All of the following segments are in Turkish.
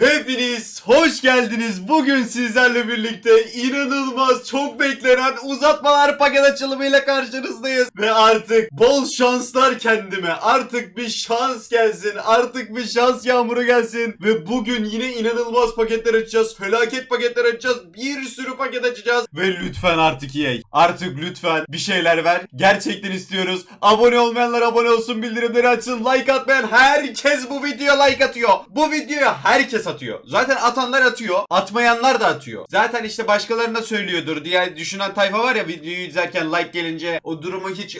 Hepiniz hoş geldiniz. Bugün sizlerle birlikte inanılmaz çok beklenen uzatmalar paket açılımıyla karşınızdayız. Ve artık bol şanslar kendime. Artık bir şans gelsin. Artık bir şans yağmuru gelsin. Ve bugün yine inanılmaz paketler açacağız. Felaket paketler açacağız. Bir sürü paket açacağız. Ve lütfen artık EA. Artık lütfen bir şeyler ver. Gerçekten istiyoruz. Abone olmayanlar abone olsun. Bildirimleri açsın. Like atmayan herkes bu videoya like atıyor. Bu videoya herkes atıyor. Zaten atanlar atıyor. Atmayanlar da atıyor. Zaten işte başkalarına söylüyordur diye düşünen tayfa var ya videoyu izlerken like gelince o durumu hiç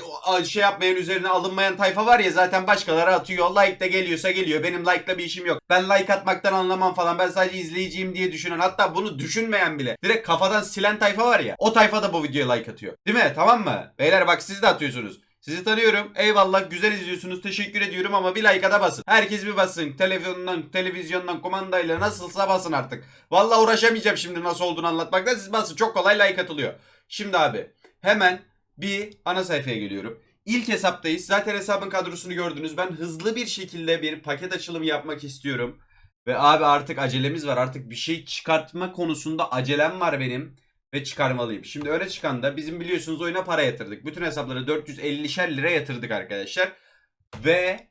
şey yapmayan üzerine alınmayan tayfa var ya zaten başkaları atıyor. Like de geliyorsa geliyor. Benim like'la bir işim yok. Ben like atmaktan anlamam falan. Ben sadece izleyiciyim diye düşünen hatta bunu düşünmeyen bile direkt kafadan silen tayfa var ya. O tayfa da bu videoya like atıyor. Değil mi? Tamam mı? Beyler bak siz de atıyorsunuz. Sizi tanıyorum. Eyvallah güzel izliyorsunuz. Teşekkür ediyorum ama bir like'a da basın. Herkes bir basın. Televizyondan, televizyondan, kumandayla nasılsa basın artık. Vallahi uğraşamayacağım şimdi nasıl olduğunu anlatmakta. Siz basın. Çok kolay like atılıyor. Şimdi abi hemen bir ana sayfaya geliyorum. İlk hesaptayız. Zaten hesabın kadrosunu gördünüz. Ben hızlı bir şekilde bir paket açılımı yapmak istiyorum. Ve abi artık acelemiz var. Artık bir şey çıkartma konusunda acelem var benim ve çıkarmalıyım. Şimdi öne çıkan da bizim biliyorsunuz oyuna para yatırdık. Bütün hesaplara 450'şer lira yatırdık arkadaşlar. Ve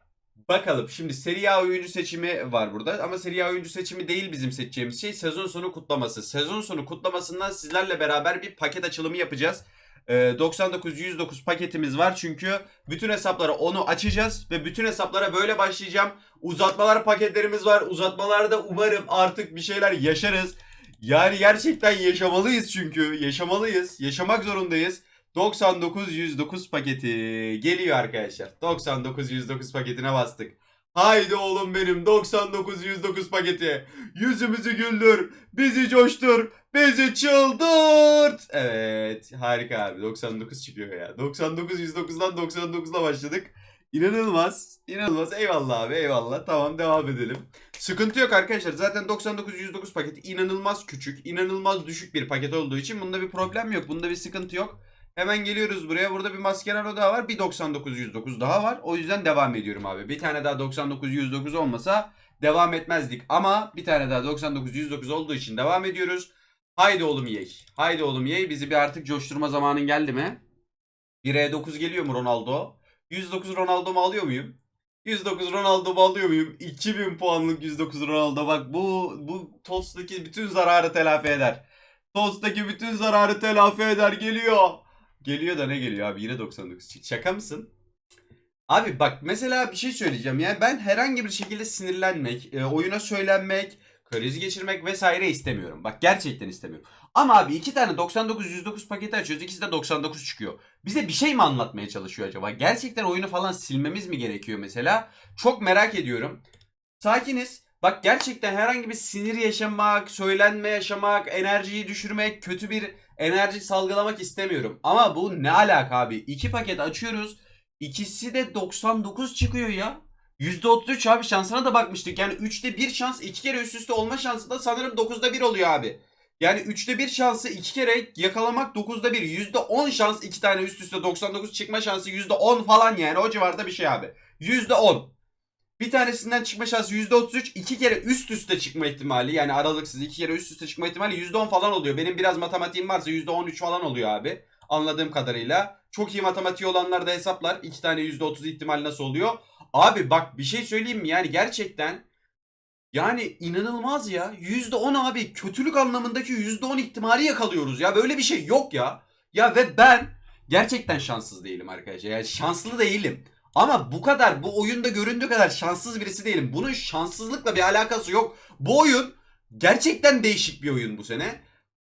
bakalım şimdi Serie A oyuncu seçimi var burada. Ama Serie A oyuncu seçimi değil bizim seçeceğimiz şey. Sezon sonu kutlaması. Sezon sonu kutlamasından sizlerle beraber bir paket açılımı yapacağız. Ee, 99-109 paketimiz var çünkü bütün hesaplara onu açacağız ve bütün hesaplara böyle başlayacağım. Uzatmalar paketlerimiz var. Uzatmalarda umarım artık bir şeyler yaşarız. Yani gerçekten yaşamalıyız çünkü. Yaşamalıyız. Yaşamak zorundayız. 99-109 paketi geliyor arkadaşlar. 99-109 paketine bastık. Haydi oğlum benim 99-109 paketi. Yüzümüzü güldür. Bizi coştur. Bizi çıldırt. Evet harika abi 99 çıkıyor ya. 99-109'dan 99'la başladık. İnanılmaz. İnanılmaz. Eyvallah abi eyvallah. Tamam devam edelim. Sıkıntı yok arkadaşlar. Zaten 99-109 paketi inanılmaz küçük, inanılmaz düşük bir paket olduğu için bunda bir problem yok. Bunda bir sıkıntı yok. Hemen geliyoruz buraya. Burada bir Mascherano daha var. Bir 99-109 daha var. O yüzden devam ediyorum abi. Bir tane daha 99-109 olmasa devam etmezdik. Ama bir tane daha 99-109 olduğu için devam ediyoruz. Haydi oğlum yey. Haydi oğlum yey. Bizi bir artık coşturma zamanın geldi mi? 1'e 9 geliyor mu Ronaldo? 109 Ronaldo mu alıyor muyum? 109 Ronaldo mu alıyor muyum? 2000 puanlık 109 Ronaldo. Bak bu bu Tost'taki bütün zararı telafi eder. Tost'taki bütün zararı telafi eder. Geliyor. Geliyor da ne geliyor abi? Yine 99. Şaka mısın? Abi bak mesela bir şey söyleyeceğim. Yani ben herhangi bir şekilde sinirlenmek, e, oyuna söylenmek, kriz geçirmek vesaire istemiyorum. Bak gerçekten istemiyorum. Ama abi iki tane 99-109 paketi açıyoruz. İkisi de 99 çıkıyor. Bize bir şey mi anlatmaya çalışıyor acaba? Gerçekten oyunu falan silmemiz mi gerekiyor mesela? Çok merak ediyorum. Sakiniz. Bak gerçekten herhangi bir sinir yaşamak, söylenme yaşamak, enerjiyi düşürmek, kötü bir enerji salgılamak istemiyorum. Ama bu ne alaka abi? İki paket açıyoruz. İkisi de 99 çıkıyor ya. %33 abi şansına da bakmıştık. Yani 3'te 1 şans 2 kere üst üste olma şansı da sanırım 9'da 1 oluyor abi. Yani 3'te 1 şansı 2 kere yakalamak 9'da 1. %10 şans 2 tane üst üste 99 çıkma şansı %10 falan yani o civarda bir şey abi. %10. Bir tanesinden çıkma şansı %33. 2 kere üst üste çıkma ihtimali yani aralıksız 2 kere üst üste çıkma ihtimali %10 falan oluyor. Benim biraz matematiğim varsa %13 falan oluyor abi. Anladığım kadarıyla. Çok iyi matematiği olanlar da hesaplar. 2 tane %30 ihtimal nasıl oluyor? Abi bak bir şey söyleyeyim mi? Yani gerçekten yani inanılmaz ya. %10 abi kötülük anlamındaki %10 ihtimali yakalıyoruz ya. Böyle bir şey yok ya. Ya ve ben gerçekten şanssız değilim arkadaşlar. Yani şanslı değilim. Ama bu kadar bu oyunda göründüğü kadar şanssız birisi değilim. Bunun şanssızlıkla bir alakası yok. Bu oyun gerçekten değişik bir oyun bu sene.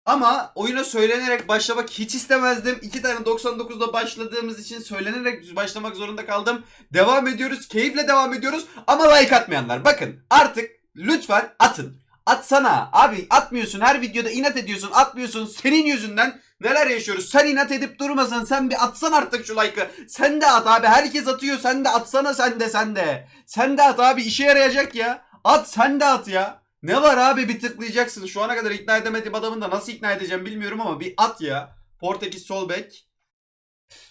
Ama oyuna söylenerek başlamak hiç istemezdim. İki tane 99'da başladığımız için söylenerek başlamak zorunda kaldım. Devam ediyoruz. Keyifle devam ediyoruz. Ama like atmayanlar bakın artık lütfen atın. Atsana. Abi atmıyorsun. Her videoda inat ediyorsun. Atmıyorsun. Senin yüzünden neler yaşıyoruz. Sen inat edip durmasan sen bir atsan artık şu like'ı. Sen de at abi. Herkes atıyor. Sen de atsana sen de sen de. Sen de at abi. işe yarayacak ya. At sen de at ya. Ne var abi bir tıklayacaksın. Şu ana kadar ikna edemediğim adamın da nasıl ikna edeceğim bilmiyorum ama bir at ya. Portekiz sol bek.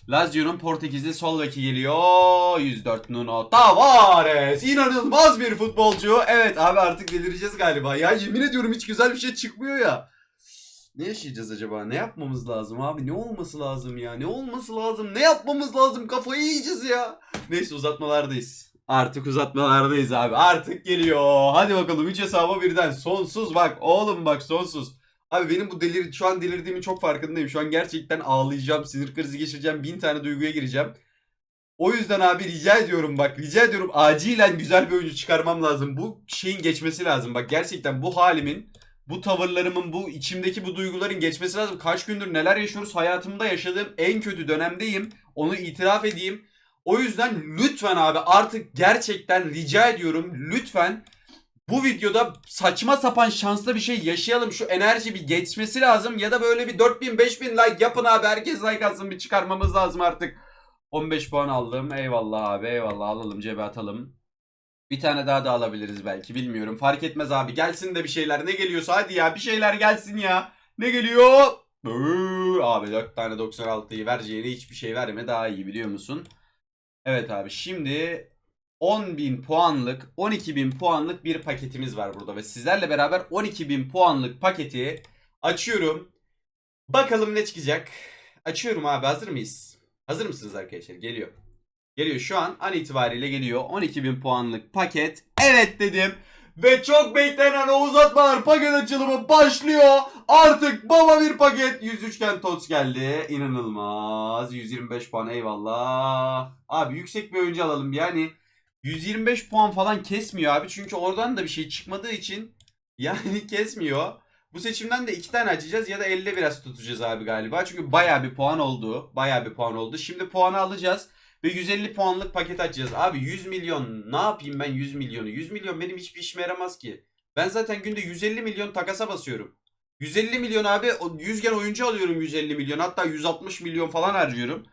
Lazio'nun Portekizli sol beki geliyor. 104 Nuno Tavares. İnanılmaz bir futbolcu. Evet abi artık delireceğiz galiba. Ya yemin ediyorum hiç güzel bir şey çıkmıyor ya. Ne yaşayacağız acaba? Ne yapmamız lazım abi? Ne olması lazım ya? Ne olması lazım? Ne yapmamız lazım? Kafayı yiyeceğiz ya. Neyse uzatmalardayız. Artık uzatmalardayız abi. Artık geliyor. Hadi bakalım 3 hesaba birden. Sonsuz bak. Oğlum bak sonsuz. Abi benim bu delir şu an delirdiğimi çok farkındayım. Şu an gerçekten ağlayacağım, sinir krizi geçireceğim, bin tane duyguya gireceğim. O yüzden abi rica ediyorum bak rica ediyorum acilen güzel bir oyuncu çıkarmam lazım. Bu şeyin geçmesi lazım. Bak gerçekten bu halimin, bu tavırlarımın, bu içimdeki bu duyguların geçmesi lazım. Kaç gündür neler yaşıyoruz? Hayatımda yaşadığım en kötü dönemdeyim. Onu itiraf edeyim. O yüzden lütfen abi artık gerçekten rica ediyorum lütfen bu videoda saçma sapan şanslı bir şey yaşayalım. Şu enerji bir geçmesi lazım. Ya da böyle bir 4000 5000 like yapın abi. Herkes like atsın bir çıkarmamız lazım artık. 15 puan aldım. Eyvallah abi eyvallah alalım cebe atalım. Bir tane daha da alabiliriz belki bilmiyorum. Fark etmez abi. Gelsin de bir şeyler. Ne geliyorsa hadi ya bir şeyler gelsin ya. Ne geliyor? Abi 4 tane 96'yı vereceğine hiçbir şey verme daha iyi biliyor musun? Evet abi şimdi 10.000 puanlık 12.000 puanlık bir paketimiz var burada ve sizlerle beraber 12.000 puanlık paketi açıyorum. Bakalım ne çıkacak. Açıyorum abi hazır mıyız? Hazır mısınız arkadaşlar? Geliyor. Geliyor şu an an itibariyle geliyor. 12.000 puanlık paket. Evet dedim. Ve çok beklenen o uzatmalar paket açılımı başlıyor. Artık baba bir paket. 103 gen tots geldi. İnanılmaz. 125 puan eyvallah. Abi yüksek bir oyuncu alalım. Yani 125 puan falan kesmiyor abi. Çünkü oradan da bir şey çıkmadığı için yani kesmiyor. Bu seçimden de iki tane açacağız ya da elde biraz tutacağız abi galiba. Çünkü baya bir puan oldu. Baya bir puan oldu. Şimdi puanı alacağız. Ve 150 puanlık paket açacağız. Abi 100 milyon ne yapayım ben 100 milyonu? 100 milyon benim hiçbir işime yaramaz ki. Ben zaten günde 150 milyon takasa basıyorum. 150 milyon abi o 100 gen oyuncu alıyorum 150 milyon hatta 160 milyon falan harcıyorum.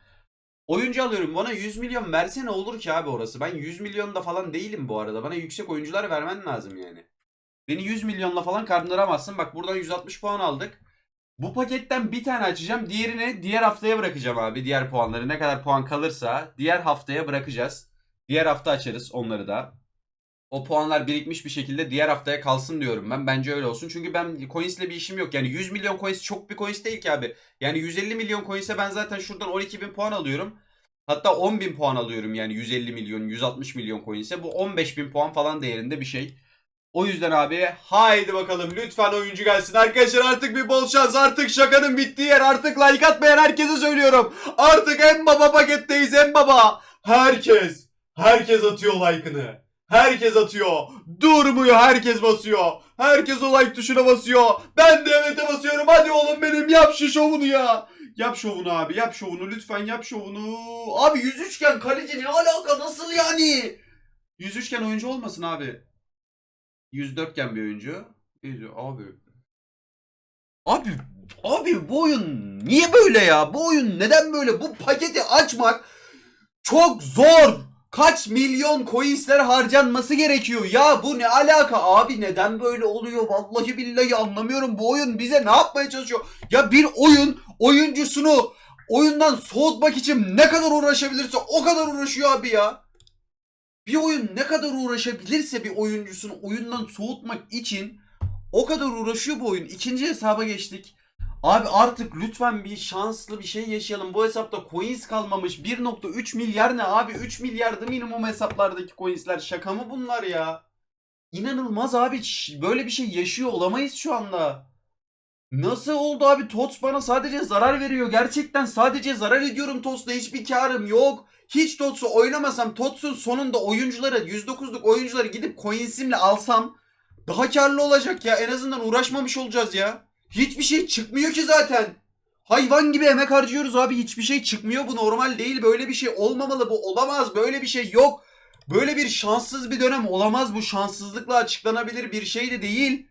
Oyuncu alıyorum bana 100 milyon verse ne olur ki abi orası? Ben 100 milyonda falan değilim bu arada. Bana yüksek oyuncular vermen lazım yani. Beni 100 milyonla falan kandıramazsın. Bak buradan 160 puan aldık. Bu paketten bir tane açacağım. Diğerini diğer haftaya bırakacağım abi. Diğer puanları ne kadar puan kalırsa diğer haftaya bırakacağız. Diğer hafta açarız onları da. O puanlar birikmiş bir şekilde diğer haftaya kalsın diyorum ben. Bence öyle olsun. Çünkü ben coins'le bir işim yok. Yani 100 milyon coins çok bir coins değil ki abi. Yani 150 milyon coins'e ben zaten şuradan 12 bin puan alıyorum. Hatta 10 bin puan alıyorum yani 150 milyon, 160 milyon coins'e. Bu 15 bin puan falan değerinde bir şey. O yüzden abi haydi bakalım lütfen oyuncu gelsin. Arkadaşlar artık bir bol şans. Artık şakanın bittiği yer. Artık like atmayan herkese söylüyorum. Artık en baba paketteyiz en baba. Herkes, herkes atıyor like'ını. Herkes atıyor. Durmuyor herkes basıyor. Herkes o like tuşuna basıyor. Ben de evet'e basıyorum. Hadi oğlum benim yap şu şovunu ya. Yap şovunu abi yap şovunu lütfen yap şovunu. Abi 103 iken kaleci ne alaka nasıl yani? 103 iken oyuncu olmasın abi. 104 iken bir oyuncu. Abi. Abi abi bu oyun niye böyle ya? Bu oyun neden böyle? Bu paketi açmak çok zor. Kaç milyon coinsler harcanması gerekiyor? Ya bu ne alaka abi neden böyle oluyor? Vallahi billahi anlamıyorum. Bu oyun bize ne yapmaya çalışıyor? Ya bir oyun oyuncusunu oyundan soğutmak için ne kadar uğraşabilirse o kadar uğraşıyor abi ya. Bir oyun ne kadar uğraşabilirse bir oyuncusunu oyundan soğutmak için o kadar uğraşıyor bu oyun. İkinci hesaba geçtik. Abi artık lütfen bir şanslı bir şey yaşayalım. Bu hesapta coins kalmamış. 1.3 milyar ne abi? 3 milyardı minimum hesaplardaki coinsler. Şaka mı bunlar ya? İnanılmaz abi. Böyle bir şey yaşıyor olamayız şu anda. Nasıl oldu abi? Tots bana sadece zarar veriyor. Gerçekten sadece zarar ediyorum Tots'la. Hiçbir karım yok. Hiç Tots'u oynamasam Tots'un sonunda oyuncuları 109'luk oyuncuları gidip coinsimle alsam daha karlı olacak ya. En azından uğraşmamış olacağız ya. Hiçbir şey çıkmıyor ki zaten. Hayvan gibi emek harcıyoruz abi. Hiçbir şey çıkmıyor. Bu normal değil. Böyle bir şey olmamalı. Bu olamaz. Böyle bir şey yok. Böyle bir şanssız bir dönem olamaz. Bu şanssızlıkla açıklanabilir bir şey de değil.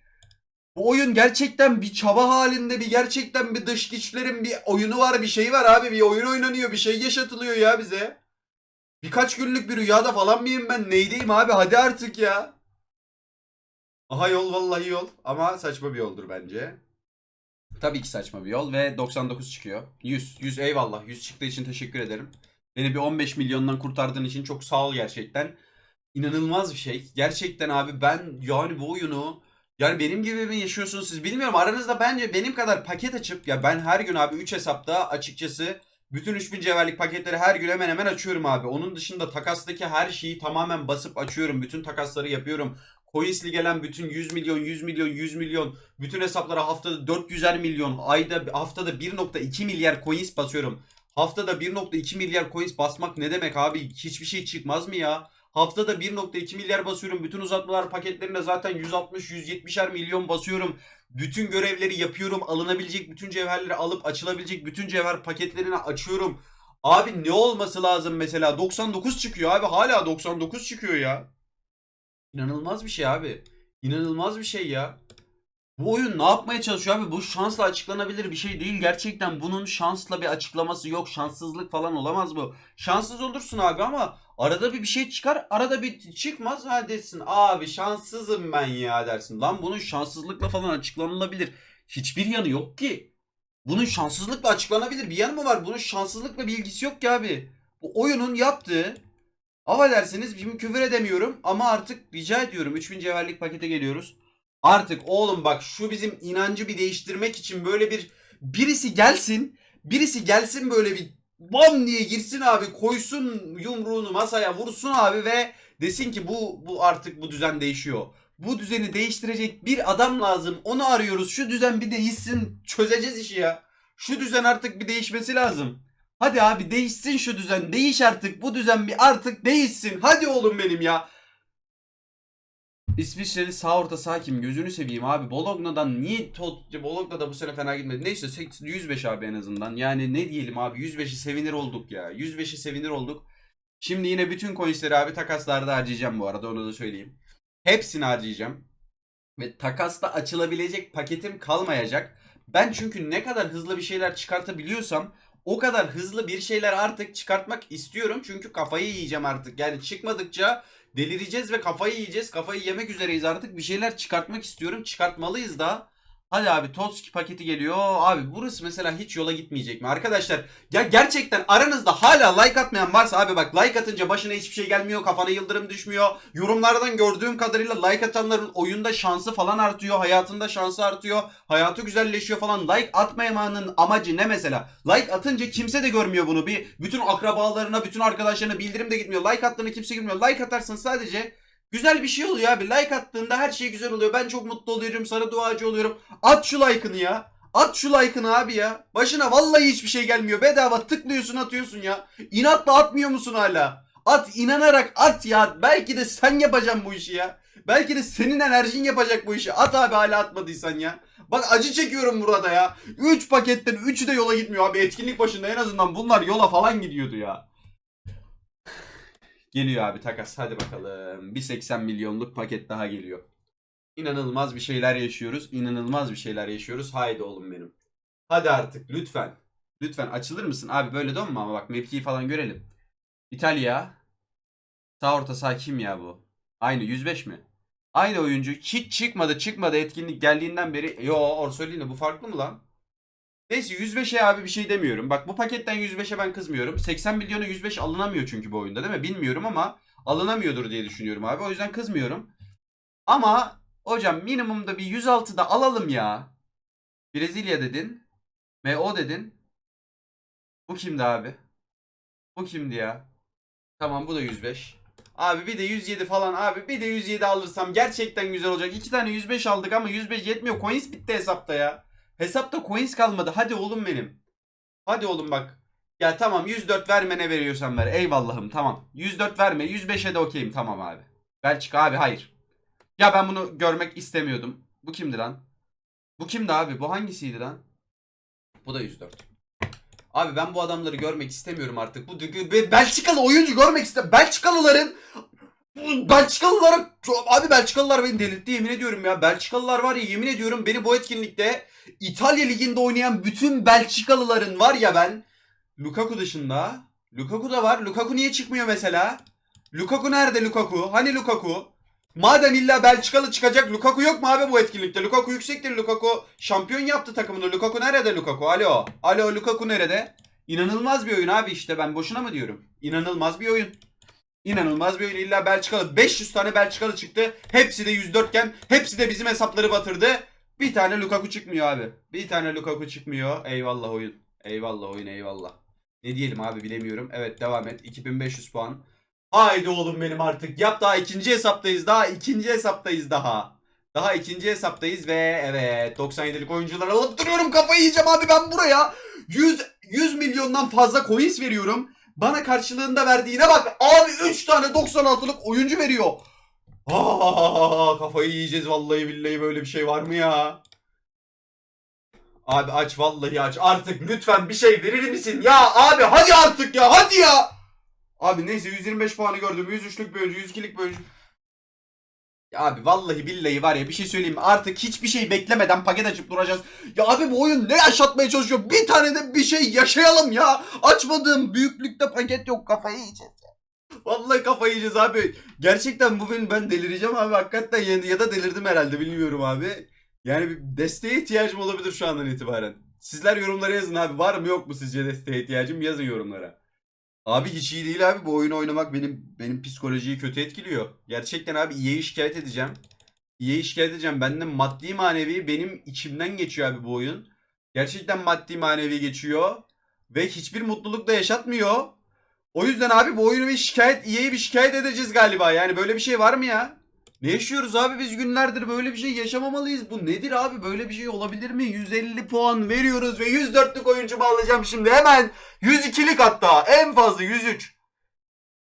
Bu oyun gerçekten bir çaba halinde. Bir gerçekten bir dış güçlerin bir oyunu var. Bir şey var abi. Bir oyun oynanıyor. Bir şey yaşatılıyor ya bize. Birkaç günlük bir rüyada falan mıyım ben? Neydeyim abi? Hadi artık ya. Aha yol vallahi yol. Ama saçma bir yoldur bence. Tabii ki saçma bir yol ve 99 çıkıyor. 100. 100 eyvallah. 100 çıktığı için teşekkür ederim. Beni bir 15 milyondan kurtardığın için çok sağ ol gerçekten. İnanılmaz bir şey. Gerçekten abi ben yani bu oyunu yani benim gibi mi yaşıyorsunuz siz bilmiyorum. Aranızda bence benim kadar paket açıp ya ben her gün abi 3 hesapta açıkçası bütün 3000 cevherlik paketleri her gün hemen hemen açıyorum abi. Onun dışında takastaki her şeyi tamamen basıp açıyorum. Bütün takasları yapıyorum. Coins'li gelen bütün 100 milyon, 100 milyon, 100 milyon bütün hesaplara haftada 400'er milyon, ayda haftada 1.2 milyar coins basıyorum. Haftada 1.2 milyar coins basmak ne demek abi? Hiçbir şey çıkmaz mı ya? Haftada 1.2 milyar basıyorum. Bütün uzatmalar paketlerinde zaten 160-170'er milyon basıyorum. Bütün görevleri yapıyorum. Alınabilecek bütün cevherleri alıp açılabilecek bütün cevher paketlerini açıyorum. Abi ne olması lazım mesela? 99 çıkıyor abi. Hala 99 çıkıyor ya. İnanılmaz bir şey abi. İnanılmaz bir şey ya. Bu oyun ne yapmaya çalışıyor abi? Bu şansla açıklanabilir bir şey değil. Gerçekten bunun şansla bir açıklaması yok. Şanssızlık falan olamaz bu. Şanssız olursun abi ama arada bir bir şey çıkar. Arada bir çıkmaz. Ha desin abi şanssızım ben ya dersin. Lan bunun şanssızlıkla falan açıklanılabilir. Hiçbir yanı yok ki. Bunun şanssızlıkla açıklanabilir bir yanı mı var? Bunun şanssızlıkla bir ilgisi yok ki abi. Bu oyunun yaptığı Affedersiniz şimdi küfür edemiyorum ama artık rica ediyorum 3000 cevherlik pakete geliyoruz. Artık oğlum bak şu bizim inancı bir değiştirmek için böyle bir birisi gelsin. Birisi gelsin böyle bir bam diye girsin abi koysun yumruğunu masaya vursun abi ve desin ki bu bu artık bu düzen değişiyor. Bu düzeni değiştirecek bir adam lazım. Onu arıyoruz. Şu düzen bir değişsin. Çözeceğiz işi ya. Şu düzen artık bir değişmesi lazım. Hadi abi değişsin şu düzen. Değiş artık. Bu düzen bir artık değişsin. Hadi oğlum benim ya. İsviçreli sağ orta sağ kim? Gözünü seveyim abi. Bologna'dan niye Tot Bologna da bu sene fena gitmedi. Neyse 8 105 abi en azından. Yani ne diyelim abi 105'i sevinir olduk ya. 105'i sevinir olduk. Şimdi yine bütün coinsleri abi takaslarda harcayacağım bu arada onu da söyleyeyim. Hepsini harcayacağım. Ve takasta açılabilecek paketim kalmayacak. Ben çünkü ne kadar hızlı bir şeyler çıkartabiliyorsam o kadar hızlı bir şeyler artık çıkartmak istiyorum. Çünkü kafayı yiyeceğim artık. Yani çıkmadıkça delireceğiz ve kafayı yiyeceğiz. Kafayı yemek üzereyiz artık. Bir şeyler çıkartmak istiyorum. Çıkartmalıyız da. Hadi abi Toski paketi geliyor. Abi burası mesela hiç yola gitmeyecek mi? Arkadaşlar ya gerçekten aranızda hala like atmayan varsa abi bak like atınca başına hiçbir şey gelmiyor. Kafana yıldırım düşmüyor. Yorumlardan gördüğüm kadarıyla like atanların oyunda şansı falan artıyor. Hayatında şansı artıyor. Hayatı güzelleşiyor falan. Like atmamanın amacı ne mesela? Like atınca kimse de görmüyor bunu. Bir bütün akrabalarına, bütün arkadaşlarına bildirim de gitmiyor. Like attığını kimse görmüyor. Like atarsın sadece Güzel bir şey oluyor abi. Like attığında her şey güzel oluyor. Ben çok mutlu oluyorum. Sana duacı oluyorum. At şu like'ını ya. At şu like'ını abi ya. Başına vallahi hiçbir şey gelmiyor. Bedava tıklıyorsun atıyorsun ya. İnatla atmıyor musun hala? At inanarak at ya. Belki de sen yapacaksın bu işi ya. Belki de senin enerjin yapacak bu işi. At abi hala atmadıysan ya. Bak acı çekiyorum burada ya. 3 paketten 3'ü de yola gitmiyor abi. Etkinlik başında en azından bunlar yola falan gidiyordu ya. Geliyor abi takas. Hadi bakalım. Bir 80 milyonluk paket daha geliyor. İnanılmaz bir şeyler yaşıyoruz. İnanılmaz bir şeyler yaşıyoruz. Haydi oğlum benim. Hadi artık lütfen. Lütfen açılır mısın? Abi böyle dönme ama bak mevkiyi falan görelim. İtalya. Sağ orta sağ kim ya bu? Aynı 105 mi? Aynı oyuncu. Hiç çıkmadı çıkmadı etkinlik geldiğinden beri. Yo Orsolini bu farklı mı lan? Neyse 105'e abi bir şey demiyorum. Bak bu paketten 105'e ben kızmıyorum. 80 milyona 105 alınamıyor çünkü bu oyunda değil mi? Bilmiyorum ama alınamıyordur diye düşünüyorum abi. O yüzden kızmıyorum. Ama hocam minimumda bir 106 da alalım ya. Brezilya dedin. MO dedin. Bu kimdi abi? Bu kimdi ya? Tamam bu da 105. Abi bir de 107 falan abi bir de 107 alırsam gerçekten güzel olacak. İki tane 105 aldık ama 105 yetmiyor. Coins bitti hesapta ya. Hesapta coins kalmadı. Hadi oğlum benim. Hadi oğlum bak. Ya tamam 104 verme ne veriyorsan ver. Eyvallahım tamam. 104 verme. 105'e de okeyim tamam abi. Belçika abi hayır. Ya ben bunu görmek istemiyordum. Bu kimdi lan? Bu kimdi abi? Bu hangisiydi lan? Bu da 104. Abi ben bu adamları görmek istemiyorum artık. Bu Be- Belçikalı oyuncu görmek istem. Belçikalıların Belçikalılar abi Belçikalılar beni delirtti yemin ediyorum ya. Belçikalılar var ya yemin ediyorum beni bu etkinlikte İtalya liginde oynayan bütün Belçikalıların var ya ben Lukaku dışında Lukaku da var. Lukaku niye çıkmıyor mesela? Lukaku nerede Lukaku? Hani Lukaku? Madem illa Belçikalı çıkacak Lukaku yok mu abi bu etkinlikte? Lukaku yüksektir. Lukaku şampiyon yaptı takımını. Lukaku nerede Lukaku? Alo. Alo Lukaku nerede? İnanılmaz bir oyun abi işte ben boşuna mı diyorum? İnanılmaz bir oyun. İnanılmaz bir oyun. İlla Belçikalı 500 tane Belçikalı çıktı. Hepsi de 104 iken hepsi de bizim hesapları batırdı. Bir tane Lukaku çıkmıyor abi. Bir tane Lukaku çıkmıyor. Eyvallah oyun. Eyvallah oyun eyvallah. Ne diyelim abi bilemiyorum. Evet devam et. 2500 puan. Haydi oğlum benim artık. Yap daha ikinci hesaptayız. Daha ikinci hesaptayız daha. Daha ikinci hesaptayız ve evet 97'lik oyuncuları alıp duruyorum kafayı yiyeceğim abi ben buraya 100 100 milyondan fazla coins veriyorum. Bana karşılığında verdiğine bak abi 3 tane 96'lık oyuncu veriyor. Aa, kafayı yiyeceğiz vallahi billahi böyle bir şey var mı ya? Abi aç vallahi aç artık lütfen bir şey verir misin ya abi hadi artık ya hadi ya. Abi neyse 125 puanı gördüm 103'lük bir oyuncu 102'lik bir oyuncu. Ya abi vallahi billahi var ya bir şey söyleyeyim? Artık hiçbir şey beklemeden paket açıp duracağız. Ya abi bu oyun ne yaşatmaya çalışıyor? Bir tane de bir şey yaşayalım ya. Açmadığım büyüklükte paket yok kafayı yiyeceğiz. ya. Vallahi kafayı yiyeceğiz abi. Gerçekten bu benim ben delireceğim abi hakikaten ya, ya da delirdim herhalde bilmiyorum abi. Yani bir desteğe ihtiyacım olabilir şu andan itibaren. Sizler yorumlara yazın abi var mı yok mu sizce desteğe ihtiyacım yazın yorumlara. Abi hiç iyi değil abi bu oyunu oynamak benim benim psikolojiyi kötü etkiliyor. Gerçekten abi EA'yi şikayet edeceğim. EA'yi şikayet edeceğim. Benden maddi manevi benim içimden geçiyor abi bu oyun. Gerçekten maddi manevi geçiyor. Ve hiçbir mutluluk da yaşatmıyor. O yüzden abi bu oyunu bir şikayet EA'yi bir şikayet edeceğiz galiba. Yani böyle bir şey var mı ya? Ne yaşıyoruz abi biz günlerdir böyle bir şey yaşamamalıyız. Bu nedir abi böyle bir şey olabilir mi? 150 puan veriyoruz ve 104'lük oyuncu bağlayacağım şimdi hemen. 102'lik hatta en fazla 103.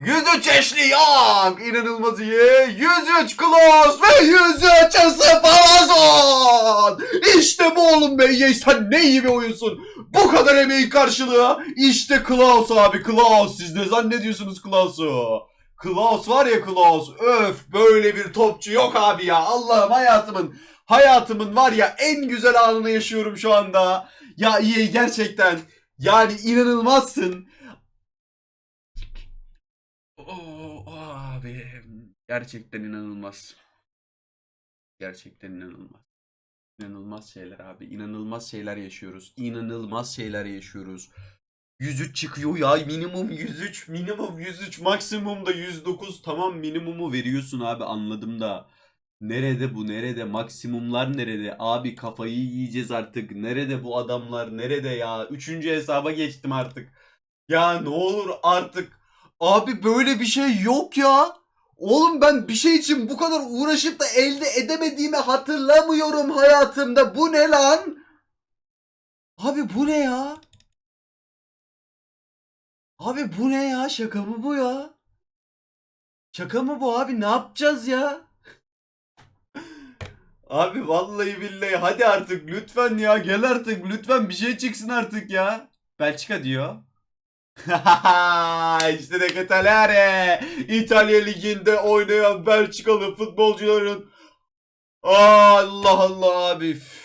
103 Ashley Young inanılmaz iyi. 103 Klaus ve 103 Esefalazon. İşte bu oğlum be Ye, sen ne iyi bir oyunsun. Bu kadar emeğin karşılığı. İşte Klaus abi Klaus siz ne zannediyorsunuz Klaus'u? Klaus var ya Klaus öf böyle bir topçu yok abi ya Allah'ım hayatımın hayatımın var ya en güzel anını yaşıyorum şu anda. Ya iyi gerçekten yani inanılmazsın. Oo, abi gerçekten inanılmaz. Gerçekten inanılmaz. İnanılmaz şeyler abi. İnanılmaz şeyler yaşıyoruz. İnanılmaz şeyler yaşıyoruz. 103 çıkıyor ya minimum 103 minimum 103 maksimum da 109 tamam minimumu veriyorsun abi anladım da. Nerede bu nerede? Maksimumlar nerede? Abi kafayı yiyeceğiz artık. Nerede bu adamlar? Nerede ya? Üçüncü hesaba geçtim artık. Ya ne olur artık. Abi böyle bir şey yok ya. Oğlum ben bir şey için bu kadar uğraşıp da elde edemediğimi hatırlamıyorum hayatımda. Bu ne lan? Abi bu ne ya Abi bu ne ya? Şaka mı bu ya? Şaka mı bu abi? Ne yapacağız ya? Abi vallahi billahi hadi artık lütfen ya gel artık lütfen bir şey çıksın artık ya. Belçika diyor. işte de Catalare. İtalya liginde oynayan Belçikalı futbolcuların Allah Allah abi. Üf.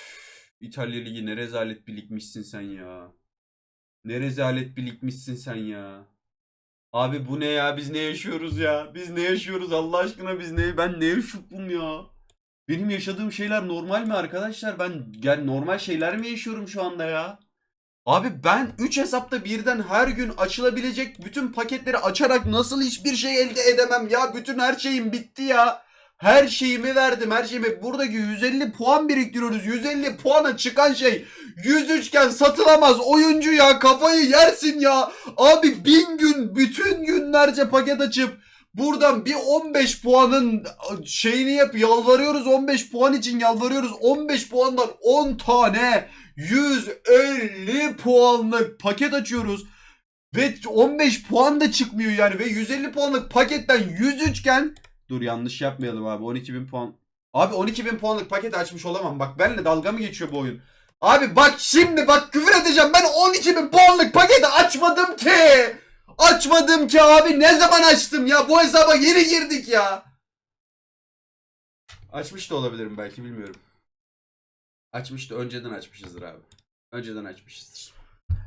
İtalya ligi ne rezalet bir ligmişsin sen ya. Ne rezalet bir sen ya. Abi bu ne ya? Biz ne yaşıyoruz ya? Biz ne yaşıyoruz Allah aşkına biz ne? Ben ne yaşıyorum ya? Benim yaşadığım şeyler normal mi arkadaşlar? Ben yani normal şeyler mi yaşıyorum şu anda ya? Abi ben 3 hesapta birden her gün açılabilecek bütün paketleri açarak nasıl hiçbir şey elde edemem ya? Bütün her şeyim bitti ya. Her şeyimi verdim her şeyimi. Buradaki 150 puan biriktiriyoruz. 150 puana çıkan şey 103 iken satılamaz oyuncu ya kafayı yersin ya. Abi bin gün bütün günlerce paket açıp buradan bir 15 puanın şeyini yap yalvarıyoruz 15 puan için yalvarıyoruz 15 puandan 10 tane 150 puanlık paket açıyoruz ve 15 puan da çıkmıyor yani ve 150 puanlık paketten 103 iken dur yanlış yapmayalım abi 12.000 puan abi 12.000 puanlık paket açmış olamam bak benimle dalga mı geçiyor bu oyun Abi bak şimdi bak küfür edeceğim. Ben 12 bin puanlık paketi açmadım ki. Açmadım ki abi. Ne zaman açtım ya? Bu hesaba yeni girdik ya. Açmış da olabilirim belki bilmiyorum. Açmış da önceden açmışızdır abi. Önceden açmışızdır.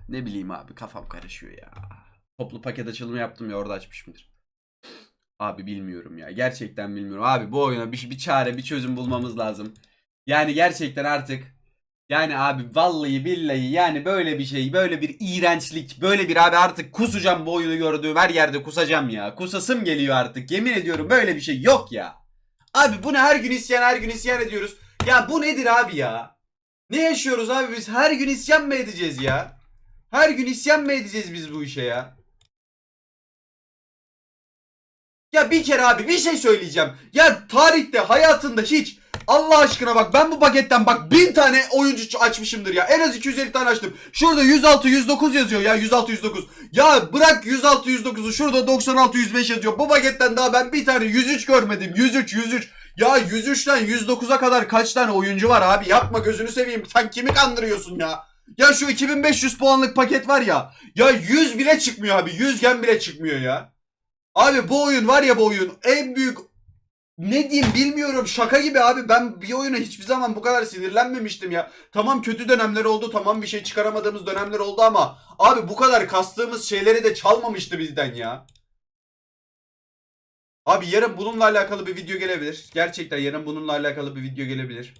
Ne bileyim abi kafam karışıyor ya. Toplu paket açılımı yaptım ya orada açmışımdır. Abi bilmiyorum ya. Gerçekten bilmiyorum. Abi bu oyuna bir, bir çare, bir çözüm bulmamız lazım. Yani gerçekten artık yani abi vallahi billahi yani böyle bir şey, böyle bir iğrençlik, böyle bir abi artık kusacağım bu oyunu gördüğüm her yerde kusacağım ya. Kusasım geliyor artık. Yemin ediyorum böyle bir şey yok ya. Abi bu ne her gün isyan, her gün isyan ediyoruz. Ya bu nedir abi ya? Ne yaşıyoruz abi biz? Her gün isyan mı edeceğiz ya? Her gün isyan mı edeceğiz biz bu işe ya? Ya bir kere abi bir şey söyleyeceğim. Ya tarihte hayatında hiç Allah aşkına bak ben bu paketten bak bin tane oyuncu açmışımdır ya. En az 250 tane açtım. Şurada 106 109 yazıyor ya 106 109. Ya bırak 106 109'u şurada 96 105 yazıyor. Bu paketten daha ben bir tane 103 görmedim. 103 103. Ya 103'ten 109'a kadar kaç tane oyuncu var abi? Yapma gözünü seveyim. Sen kimi kandırıyorsun ya? Ya şu 2500 puanlık paket var ya. Ya 100 bile çıkmıyor abi. 100 gen bile çıkmıyor ya. Abi bu oyun var ya bu oyun en büyük ne diyeyim bilmiyorum şaka gibi abi ben bir oyuna hiçbir zaman bu kadar sinirlenmemiştim ya. Tamam kötü dönemler oldu tamam bir şey çıkaramadığımız dönemler oldu ama abi bu kadar kastığımız şeyleri de çalmamıştı bizden ya. Abi yarın bununla alakalı bir video gelebilir. Gerçekten yarın bununla alakalı bir video gelebilir.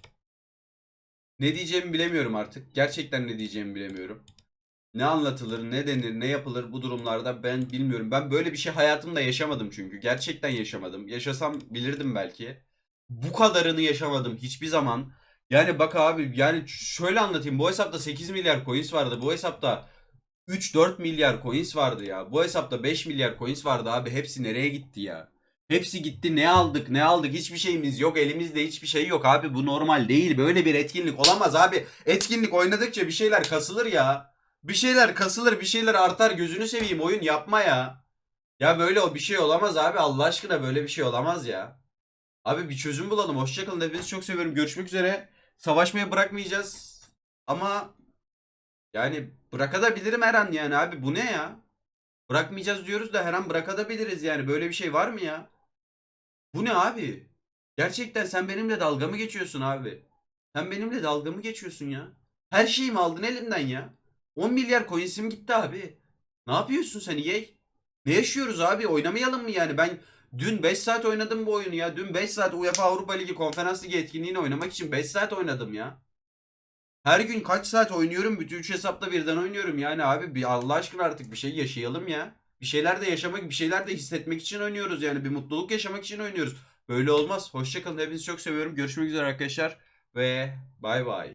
Ne diyeceğimi bilemiyorum artık. Gerçekten ne diyeceğimi bilemiyorum. Ne anlatılır, ne denir, ne yapılır bu durumlarda ben bilmiyorum. Ben böyle bir şey hayatımda yaşamadım çünkü. Gerçekten yaşamadım. Yaşasam bilirdim belki. Bu kadarını yaşamadım hiçbir zaman. Yani bak abi yani şöyle anlatayım. Bu hesapta 8 milyar coins vardı. Bu hesapta 3-4 milyar coins vardı ya. Bu hesapta 5 milyar coins vardı abi. Hepsi nereye gitti ya? Hepsi gitti. Ne aldık? Ne aldık? Hiçbir şeyimiz yok. Elimizde hiçbir şey yok abi. Bu normal değil. Böyle bir etkinlik olamaz abi. Etkinlik oynadıkça bir şeyler kasılır ya. Bir şeyler kasılır, bir şeyler artar. Gözünü seveyim oyun yapma ya. Ya böyle o bir şey olamaz abi. Allah aşkına böyle bir şey olamaz ya. Abi bir çözüm bulalım. Hoşçakalın. Hepinizi çok seviyorum. Görüşmek üzere. Savaşmayı bırakmayacağız. Ama yani bırakabilirim her an yani abi. Bu ne ya? Bırakmayacağız diyoruz da her an bırakabiliriz yani. Böyle bir şey var mı ya? Bu ne abi? Gerçekten sen benimle dalga mı geçiyorsun abi? Sen benimle dalga mı geçiyorsun ya? Her şeyimi aldın elimden ya. 10 milyar coins'im gitti abi. Ne yapıyorsun sen EA? Ne yaşıyoruz abi? Oynamayalım mı yani? Ben dün 5 saat oynadım bu oyunu ya. Dün 5 saat UEFA Avrupa Ligi Konferans Ligi etkinliğini oynamak için 5 saat oynadım ya. Her gün kaç saat oynuyorum? Bütün 3 hesapta birden oynuyorum. Yani abi bir Allah aşkına artık bir şey yaşayalım ya. Bir şeyler de yaşamak, bir şeyler de hissetmek için oynuyoruz yani. Bir mutluluk yaşamak için oynuyoruz. Böyle olmaz. Hoşçakalın. Hepinizi çok seviyorum. Görüşmek üzere arkadaşlar. Ve bay bay.